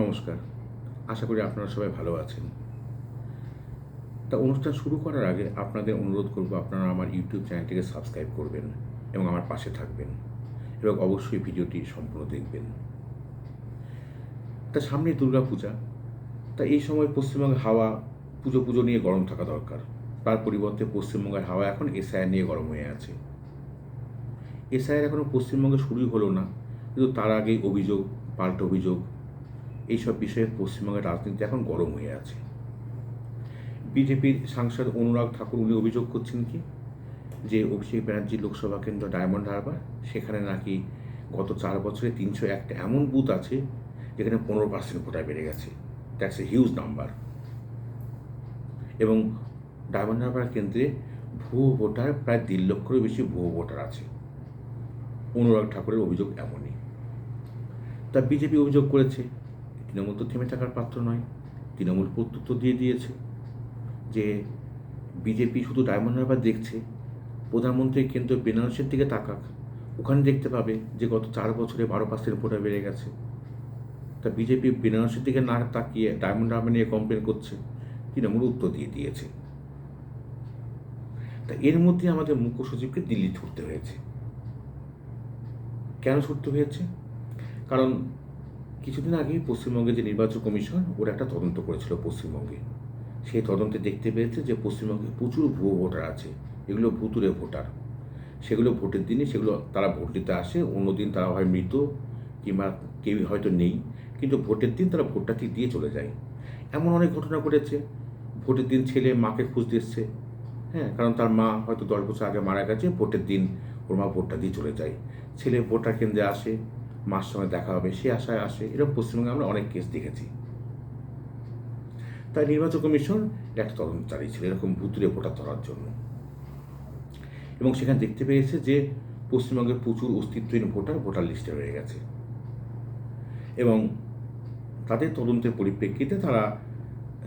নমস্কার। আশা করি আপনারা সবাই ভালো আছেন। তা অনুষ্ঠান শুরু করার আগে আপনাদের অনুরোধ করব আপনারা আমার ইউটিউব চ্যানেলটিকে সাবস্ক্রাইব করবেন এবং আমার পাশে থাকবেন এবং অবশ্যই ভিডিওটি সম্পূর্ণ দেখবেন। তা সামনে দুর্গা পূজা তা এই সময় পশ্চিমবঙ্গে হাওয়া, পুজো পুজো নিয়ে গরম থাকা দরকার। তার পরিবর্তে পশ্চিমবঙ্গের হাওয়া এখন এসআইআর নিয়ে গরম হয়ে আছে। এসআইআর এখনও পশ্চিমবঙ্গে শুরুই হলো না, কিন্তু তার আগেই অভিযোগ, পাল্ট অভিযোগ এইসব বিষয়ে পশ্চিমবঙ্গের রাজনীতি এখন গরম হয়ে আছে। বিজেপির সাংসদ অনুরাগ ঠাকুর, উনি অভিযোগ করছেন কি? যে অভিষেক ব্যানার্জি লোকসভা কেন্দ্র ডায়মন্ড হারবার, সেখানে নাকি গত চার বছরে তিনশো একটা এমন বুথ আছে, যেখানে পনেরো পার্সেন্ট ভোটার বেড়ে গেছে। দ্যাটস এ হিউজ নাম্বার এবং ডায়মন্ড হারবার কেন্দ্রে ভুয়ো ভোটার প্রায় দেড় লক্ষেরও বেশি ভুয়ো ভোটার আছে। অনুরাগ ঠাকুরের অভিযোগ এমনই। তা বিজেপি অভিযোগ করেছে। তৃণমূল তো থেমে থাকার পাত্র নয়। তৃণমূল প্রত্যুত্তর দিয়ে দিয়েছে যে বিজেপি শুধু ডায়মন্ড হারবার দেখছে, প্রধানমন্ত্রী কেন্দ্র বেনারসের দিকে তাকাক। ওখানে দেখতে পাবে যে গত চার বছরে বারো পার্সেন্ট ভোটার বেড়ে গেছে। তা বিজেপি বেনারসের দিকে না তাকিয়ে ডায়মন্ড হারবার নিয়ে কমপ্লেন করছে, তৃণমূল উত্তর দিয়ে দিয়েছে। তা এর মধ্যে আমাদের মুখ্য সচিবকে দিল্লি ছুটতে হয়েছে। কেন ছুটতে হয়েছে? কারণ কিছুদিন আগেই পশ্চিমবঙ্গে যে নির্বাচন কমিশন, ওরা একটা তদন্ত করেছিল পশ্চিমবঙ্গে। সেই তদন্তে দেখতে পেয়েছে যে পশ্চিমবঙ্গে প্রচুর ভুয়ো ভোটার আছে। এগুলো ভুতুরে ভোটার। সেগুলো ভোটের দিনে সেগুলো তারা ভোট দিতে আসে অন্যদিন তারা হয় মৃত কিংবা কেউ হয়তো নেই, কিন্তু ভোটের দিন তারা ভোটটা ঠিক দিয়ে চলে যায়। এমন অনেক ঘটনা ঘটেছে। ভোটের দিন ছেলে মাকে খুঁজতে এসছে হ্যাঁ কারণ তার মা হয়তো দশ বছর আগে মারা গেছে, ভোটের দিন ওর মা ভোটটা দিয়ে চলে যায়। ছেলে ভোটার কেন্দ্রে আসে মার সঙ্গে দেখা হবে সে আশায় আসে। এরকম পশ্চিমবঙ্গে আমরা অনেক কেস দেখেছি। তাই নির্বাচন কমিশন একটা তদন্ত চালিয়েছিল এরকম ভুতুরে ভোটার ধরার জন্য। এবং সেখানে দেখতে পেয়েছে যে পশ্চিমবঙ্গে প্রচুর অস্তিত্বহীন ভোটার ভোটার লিস্টে রয়ে গেছে। এবং তাদের তদন্তের পরিপ্রেক্ষিতে তারা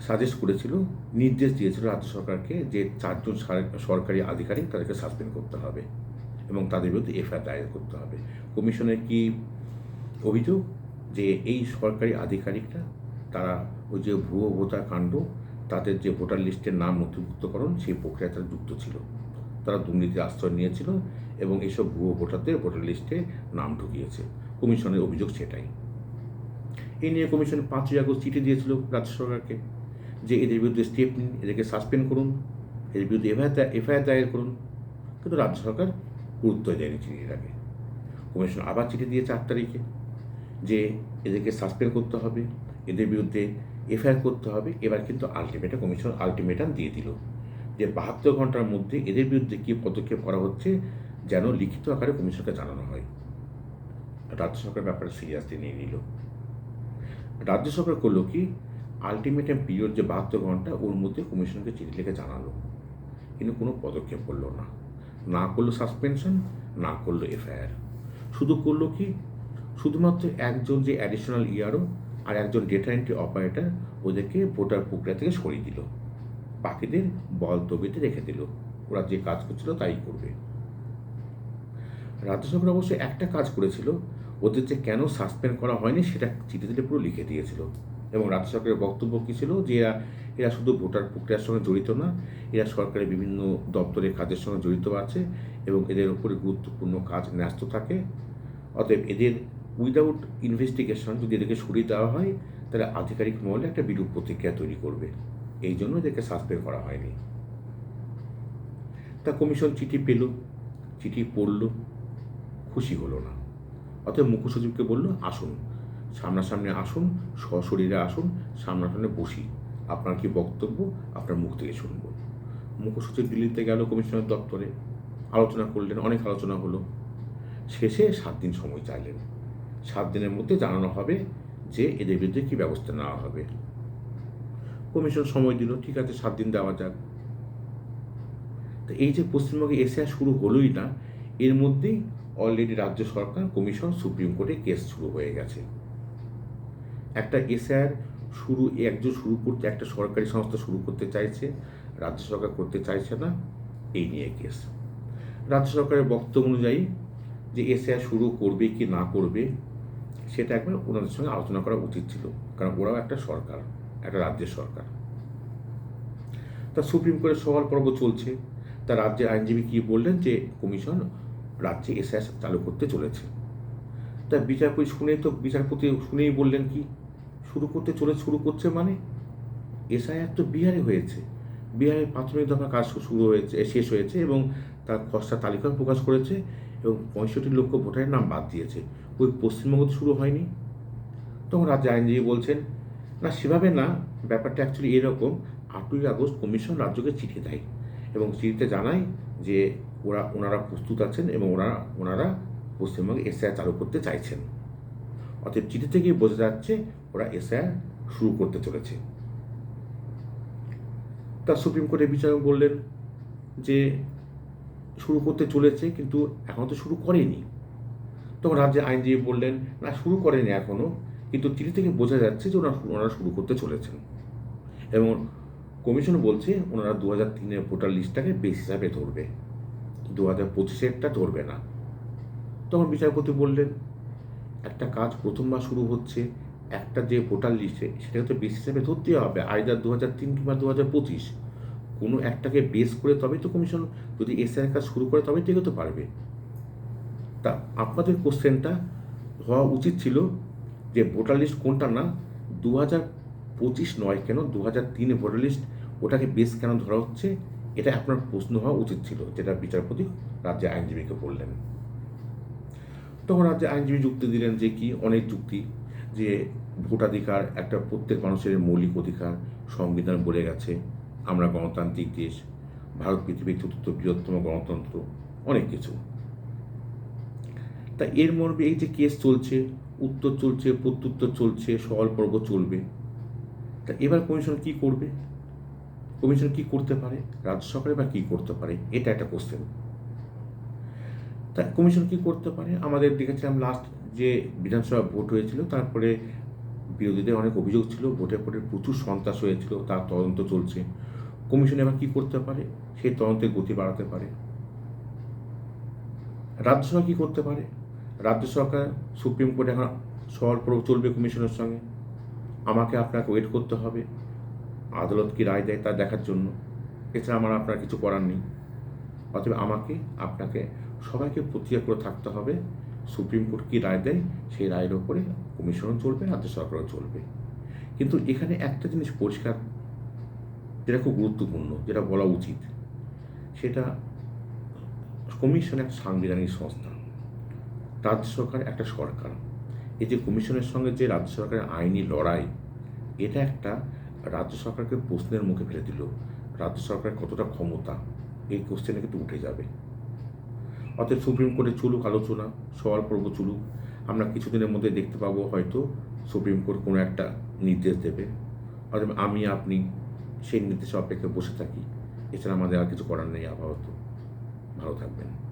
সাজেস্ট করেছিল, নির্দেশ দিয়েছিল রাজ্য সরকারকে যে চারজন সরকারি আধিকারিক তাদেরকে সাসপেন্ড করতে হবে এবং তাদের বিরুদ্ধে এফআইআর দায়ের করতে হবে। কমিশনের কি অভিযোগ যে এই সরকারি আধিকারিকরা তারা ওই যে ভুয়ো ভোটার কাণ্ড, তাদের যে ভোটার লিস্টের নাম নথিভুক্তকরণ, সেই প্রক্রিয়ায় তারা যুক্ত ছিল। তারা দুর্নীতির আশ্রয় নিয়েছিল এবং এইসব ভুয়ো ভোটারদের ভোটার লিস্টে নাম ঢুকিয়েছে। কমিশনের অভিযোগ সেটাই। এই নিয়ে কমিশন পাঁচই আগস্ট চিঠি দিয়েছিল রাজ্য সরকারকে যে এদের বিরুদ্ধে স্টেপ নিন, এদেরকে সাসপেন্ড করুন, এদের বিরুদ্ধে এফআইআর এফআইআর দায়ের করুন। কিন্তু রাজ্য সরকার গুরুত্ব দেয়নি আগে। কমিশন আবার চিঠি দিয়েছে আট তারিখে। যে এদেরকে সাসপেন্ড করতে হবে, এদের বিরুদ্ধে এফআইআর করতে হবে। এবার কিন্তু আলটিমেটাম কমিশন আলটিমেটাম দিয়ে দিল যে বাহাত্তর ঘণ্টার মধ্যে এদের বিরুদ্ধে কী পদক্ষেপ করা হচ্ছে যেন লিখিত আকারে কমিশনকে জানানো হয়। রাজ্য সরকার ব্যাপারে সিরিয়াসলি নিয়ে নিল। রাজ্য সরকার করল কি? আলটিমেটাম পিরিয়ড যে বাহাত্তর ঘণ্টা, ওর মধ্যে কমিশনকে চিঠি লিখে জানালো। কিন্তু কোনো পদক্ষেপ করল না। না করল সাসপেনশন না করল এফআইআর শুধু করল কি? শুধুমাত্র একজন যে অ্যাডিশনাল ইয়ারও আর একজন ডেটা এন্ট্রি অপারেটর ওদেরকে ভোটার প্রক্রিয়া থেকে সরিয়ে দিল। বাকিদের বল তবিতে রেখে দিল। ওরা যে কাজ করছিল তাই করবে। রাজ্য সরকার অবশ্য একটা কাজ করেছিল। ওদের যে কেন সাসপেন্ড করা হয়নি সেটা চিঠি দিলে পুরো লিখে দিয়েছিল। এবং রাজ্য সরকারের বক্তব্য কী ছিল? যে এরা এরা শুধু ভোটার প্রক্রিয়ার সঙ্গে জড়িত না, এরা সরকারের বিভিন্ন দপ্তরের কাজের সঙ্গে জড়িত আছে এবং এদের উপরে গুরুত্বপূর্ণ কাজ ন্যস্ত থাকে। অতএব এদের উইদাউট ইনভেস্টিগেশন যদি এদেরকে সরিয়ে দেওয়া হয়, তাহলে আধিকারিক মহলে একটা বিরূপ প্রতিক্রিয়া তৈরি করবে। এই জন্য এদেরকে সাসপেন্ড করা হয়নি। তা কমিশন চিঠি পেল, চিঠি পড়ল, খুশি হলো না। অতএব মুখ্য সচিবকে বলল, আসুন, সামনাসামনি আসুন, সশরীরে আসুন, সামনাসামনি বসি। আপনার কি বক্তব্য? আপনার মুখ থেকে শুনব। মুখ্য সচিব দিল্লিতে গেল কমিশনের দপ্তরে। আলোচনা করলেন, অনেক আলোচনা হলো। শেষে সাত দিন সময় চাইলেন। সাত দিনের মধ্যে জানানো হবে যে এদের বিরুদ্ধে কী ব্যবস্থা নেওয়া হবে। কমিশন সময় দিল, ঠিক আছে, সাত দিন দেওয়া যাক। তো এই যে পশ্চিমবঙ্গে এসআই শুরু হলোই না, এর মধ্যেই অলরেডি রাজ্য সরকার, কমিশন, সুপ্রিম কোর্টে কেস শুরু হয়ে গেছে। একটা এসআইআর শুরু, একজন শুরু করতে, একটা সরকারি সংস্থা শুরু করতে চাইছে, রাজ্য সরকার করতে চাইছে না, এই নিয়ে কেস। রাজ্য সরকারের বক্তব্য অনুযায়ী যে এসআইআর শুরু করবে কি না করবে, সেটা একবার ওনাদের সঙ্গে আলোচনা করা উচিত ছিল। কারণ ওরাও একটা সরকার, একটা রাজ্যের সরকার। তা সুপ্রিম কোর্টের সওয়াল পর্ব চলছে। তা রাজ্যের আইনজীবী কি বললেন যে, কমিশন রাজ্যে এসআইআর চালু করতে চলেছে। তা বিচারপতি শুনে তো, বিচারপতি শুনেই বললেন কি, শুরু করতে চলে, শুরু করছে মানে? এসআইআর তো বিহারে হয়েছে। বিহারে প্রাথমিক দফা কাজ শুরু হয়েছে, শেষ হয়েছে এবং তার খসড়া তালিকা প্রকাশ করেছে। এবং পঁয়ষট্টি লক্ষ ভোটারের নাম বাদ দিয়েছে। ওই পশ্চিমবঙ্গ তো শুরু হয়নি। তখন রাজ্য আইনজীবী বলছেন, না, সেভাবে না। ব্যাপারটা অ্যাকচুয়ালি এরকম। আটই আগস্ট কমিশন রাজ্যকে চিঠি দেয় এবং চিঠিতে জানায় যে ওরা, ওনারা প্রস্তুত আছেন এবং ওনারা ওনারা পশ্চিমবঙ্গে এসআইআর চালু করতে চাইছেন। অতএব চিঠি থেকেই বোঝা যাচ্ছে ওরা এসআইআর শুরু করতে চলেছে। তা সুপ্রিম কোর্টের বিচারক বললেন যে শুরু করতে চলেছে, কিন্তু এখন তো শুরু করেনি। তখন রাজ্যের আইনজীবী বললেন, না, শুরু করেনি এখনও কিন্তু চিঠি থেকে বোঝা যাচ্ছে যে ওনারা ওনারা শুরু করতে চলেছেন। এবং কমিশন বলছে, ওনারা দু হাজার তিনের ভোটার লিস্টটাকে বেশ হিসাবে ধরবে। দু হাজার পঁচিশেরটা ধরবে না। তখন বিচারপতি বললেন, একটা কাজ প্রথমবার শুরু হচ্ছে, একটা যে ভোটার লিস্টে, সেটাকে তো বেশ হিসাবে ধরতেই হবে, আইদার দু হাজার তিন কিংবা দু হাজার পঁচিশ। কোনো একটাকে বেস করে তবেই তো কমিশন যদি এসআইয়ের কাজ শুরু করে তবেই তো এগোতে পারবে। তা আপনাদের কোশ্চেনটা হওয়া উচিত ছিল যে ভোটার লিস্ট কোনটা না দু হাজার পঁচিশ নয় কেন দু হাজার তিনে ভোটার লিস্ট ওটাকে বেস কেন ধরা হচ্ছে, এটা আপনার প্রশ্ন হওয়া উচিত ছিল, যেটা বিচারপতি রাজ্যের আইনজীবীকে বললেন। তখন রাজ্যের আইনজীবী যুক্তি দিলেন যে কি, অনেক যুক্তি যে ভোটাধিকার একটা প্রত্যেক মানুষের মৌলিক অধিকার, সংবিধান বলে গেছে। আমরা গণতান্ত্রিক দেশ, ভারত পৃথিবীর চতুর্থ বৃহত্তম গণতন্ত্র, অনেক কিছু। তা এর মর্মে এই যে কেস চলছে, উত্তর চলছে, প্রত্যুত্তর চলছে, সওয়াল পর্ব চলবে, তা এবার কমিশন কি করবে? কমিশন কি করতে পারে? রাজ্য সরকার এবার কি করতে পারে? এটা একটা কোশ্চেন তা কমিশন কি করতে পারে? আমাদের দেখেছিলাম লাস্ট যে বিধানসভা ভোট হয়েছিল, তারপরে বিরোধীদের অনেক অভিযোগ ছিল ভোটের পরে প্রচুর সন্ত্রাস হয়েছিল, তার তদন্ত চলছে। কমিশন এবার কি করতে পারে? সেই তদন্তের গতি বাড়াতে পারে। রাজ্য সরকার কী করতে পারে? রাজ্য সরকার, সুপ্রিম কোর্টে এখন সওয়াল পর্ব চলবে কমিশনের সঙ্গে। আমাকে আপনাকে ওয়েট করতে হবে। আদালত কি রায় দেয় তা দেখার জন্য। এছাড়া আমার আপনার কিছু করার নেই। অতএব আমাকে, আপনাকে, সবাইকে প্রতিক্রিয়া করে থাকতে হবে, সুপ্রিম কোর্ট কী রায় দেয়, সেই রায়ের ওপরে কমিশনও চলবে, রাজ্য সরকারও চলবে। কিন্তু এখানে একটা জিনিস পরিষ্কার যেটা খুব গুরুত্বপূর্ণ, যেটা বলা উচিত, সেটা কমিশন এক সাংবিধানিক সংস্থা, রাজ্য সরকার একটা সরকার। এই যে কমিশনের সঙ্গে যে রাজ্য সরকারের আইনি লড়াই, এটা একটা রাজ্য সরকারকে প্রশ্নের মুখে ফেলে দিল, রাজ্য সরকারের কতটা ক্ষমতা, এই কোশ্চেনে কিন্তু উঠে যাবে। অতএব সুপ্রিম কোর্টে চলুক আলোচনা, সওয়াল পর্ব চলুক, আমরা কিছুদিনের মধ্যে দেখতে পাবো হয়তো সুপ্রিম কোর্ট কোনো একটা নির্দেশ দেবে। অতএব আমি, আপনি সেই নির্দেশে অপেক্ষা বসে থাকি। এছাড়া আমাদের আর কিছু করার নেই আপাতত। ভালো থাকবেন।